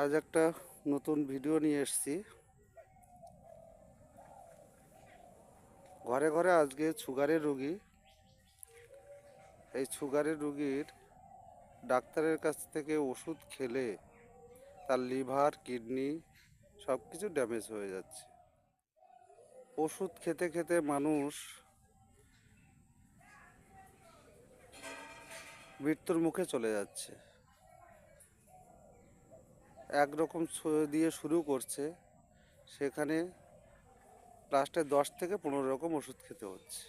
আজ একটা নতুন ভিডিও নিয়ে এসেছি। ঘরে ঘরে আজকে সুগারের রুগী। এই সুগারের রুগীর ডাক্তারের কাছ থেকে ওষুধ খেলে তার লিভার, কিডনি সব কিছু ড্যামেজ হয়ে যাচ্ছে। ওষুধ খেতে খেতে মানুষ মৃত্যুর মুখে চলে যাচ্ছে। একরকম দিয়ে শুরু করছে, সেখানে লাস্টে দশ থেকে পনেরো রকম ওষুধ খেতে হচ্ছে।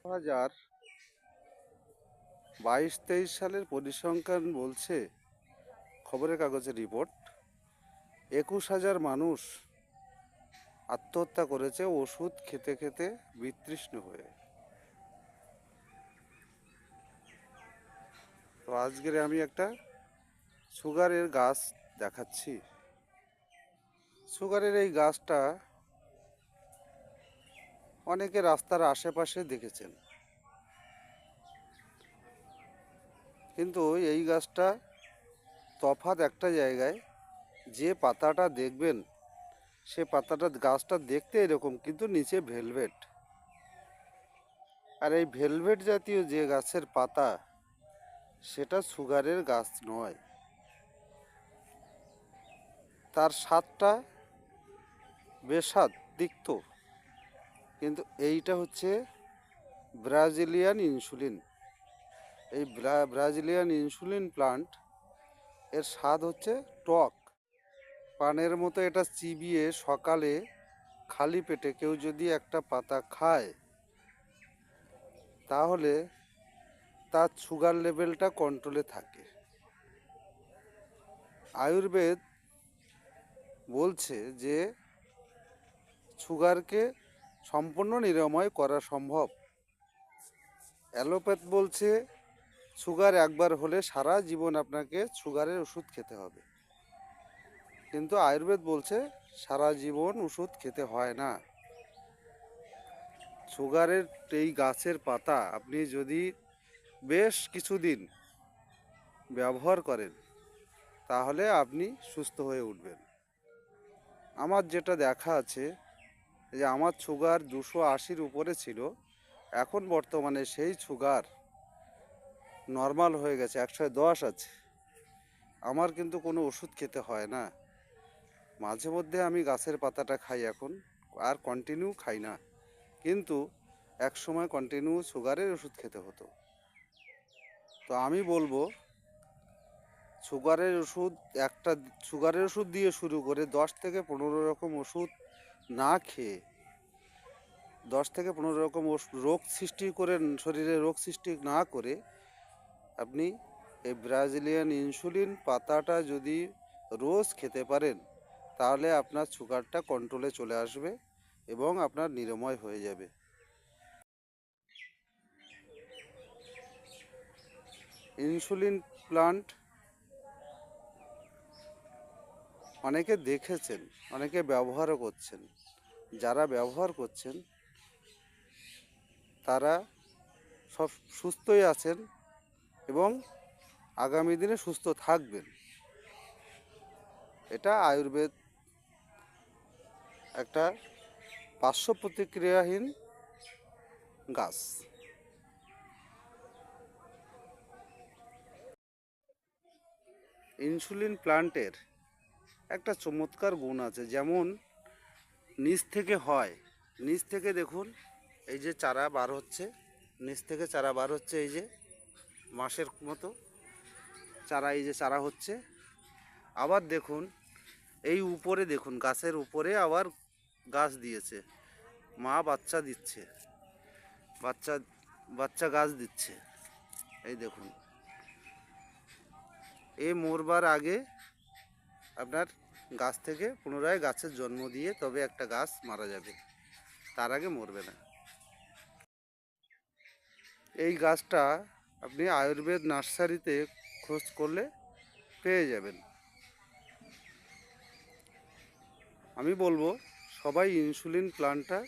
দু হাজার বাইশ তেইশ সালের পরিসংখ্যান বলছে, খবরের কাগজের রিপোর্ট একুশ হাজার মানুষ আত্মহত্যা করেছে, ওষুধ খেতে খেতে বিতৃষ্ণ হয়ে। তো আজকের আমি একটা সুগারের গাছ দেখাচ্ছি। সুগারের এই গাছটা অনেকে রাস্তার আশেপাশে দেখেছেন। কিন্তু এই গাছটা তফাৎ একটা জায়গায় যে পাতাটা দেখবেন, সে পাতাটা, গাছটা দেখতে এরকম, কিন্তু নিচে ভেলভেট। আর এই ভেলভেট জাতীয় যে গাছের পাতা, সেটা সুগারের গাছ নয়। তার স্বাদটা বেস্বাদ তিক্ত কিন্তু এইটা হচ্ছে ব্রাজিলিয়ান ইনসুলিন। এই ব্রাজিলিয়ান ইনসুলিন প্লান্ট এর স্বাদ হচ্ছে টক। পানের মতো এটা চিবিয়ে সকালে খালি পেটে কেউ যদি একটা পাতা খায়, তাহলে তার সুগার লেভেলটা কন্ট্রোলে থাকে। আয়ুর্বেদ বলছে যে সুগারকে সম্পূর্ণ নিরাময় করা সম্ভব। অ্যালোপ্যাথ বলছে, সুগার একবার হলে সারা জীবন আপনাকে সুগারের ওষুধ খেতে হবে। কিন্তু আয়ুর্বেদ বলছে, সারা জীবন ওষুধ খেতে হয় না। সুগারের এই গাছের পাতা আপনি যদি বেশ কিছুদিন ব্যবহার করেন, তাহলে আপনি সুস্থ হয়ে উঠবেন। আমার যেটা দেখা আছে, যে আমার সুগার দুশো আশির উপরে ছিল, এখন বর্তমানে সেই সুগার নর্মাল হয়ে গেছে, একশো দশ আছে। আমার কিন্তু কোনো ওষুধ খেতে হয় না। মাঝে মধ্যে আমি গাছের পাতাটা খাই এখন, আর কন্টিনিউ খাই না। কিন্তু এক সময় কন্টিনিউ সুগারের ওষুধ খেতে হতো। তো আমি বলব সুগারের ওষুধ, একটা সুগারের ওষুধ দিয়ে শুরু করে দশ থেকে পনেরো রকম ওষুধ না খেয়ে, দশ থেকে পনেরো রকম রোগ সৃষ্টি করে, শরীরে রোগ সৃষ্টি না করে আপনি এই ব্রাজিলিয়ান ইনসুলিন পাতাটা যদি রোজ খেতে পারেন, তাহলে আপনার সুগারটা কন্ট্রোলে চলে আসবে এবং আপনার নিরাময় হয়ে যাবে। ইনসুলিন প্লান্ট অনেকে দেখেছেন, অনেকে ব্যবহারও করছেন। যারা ব্যবহার করছেন, তারা সব সুস্থই আছেন এবং আগামী দিনে সুস্থ থাকবেন। এটা আয়ুর্বেদ একটা পার্শ্ব প্রতিক্রিয়াহীন গাছ। ইনসুলিন প্লান্টের একটা চমৎকার গুণ আছে। যেমন নিচ থেকে হয়, নিচ থেকে দেখুন, এই যে চারা বার হচ্ছে, নিচ থেকে চারা বার হচ্ছে এই যে মাসের মতো, চারা এই যে চারা হচ্ছে। আবার দেখুন, এই উপরে দেখুন, গাছের উপরে আবার গাছ দিয়েছে, মা বাচ্চা দিচ্ছে, বাচ্চা বাচ্চা গাছ দিচ্ছে, এই দেখুন। এ মরবার আগে আপনার গাছ থেকে পুনরায় গাছের জন্ম দিয়ে তবে একটা গাছ মারা যাবে। তার আগে মরবে না। এই গাছটা আপনি আয়ুর্বেদ নার্সারিতে খোঁজ করলে পেয়ে যাবেন। আমি বলব, সবাই ইনসুলিন প্লান্টটা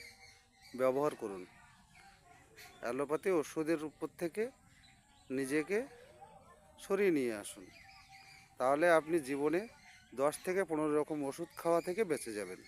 ব্যবহার করুন। অ্যালোপ্যাথি ওষুধের উপর থেকে নিজেকে সরিয়ে নিয়ে আসুন। তাহলে আপনি জীবনে দশ থেকে পনেরো রকম ওষুধ খাওয়া থেকে বেঁচে যাবেন।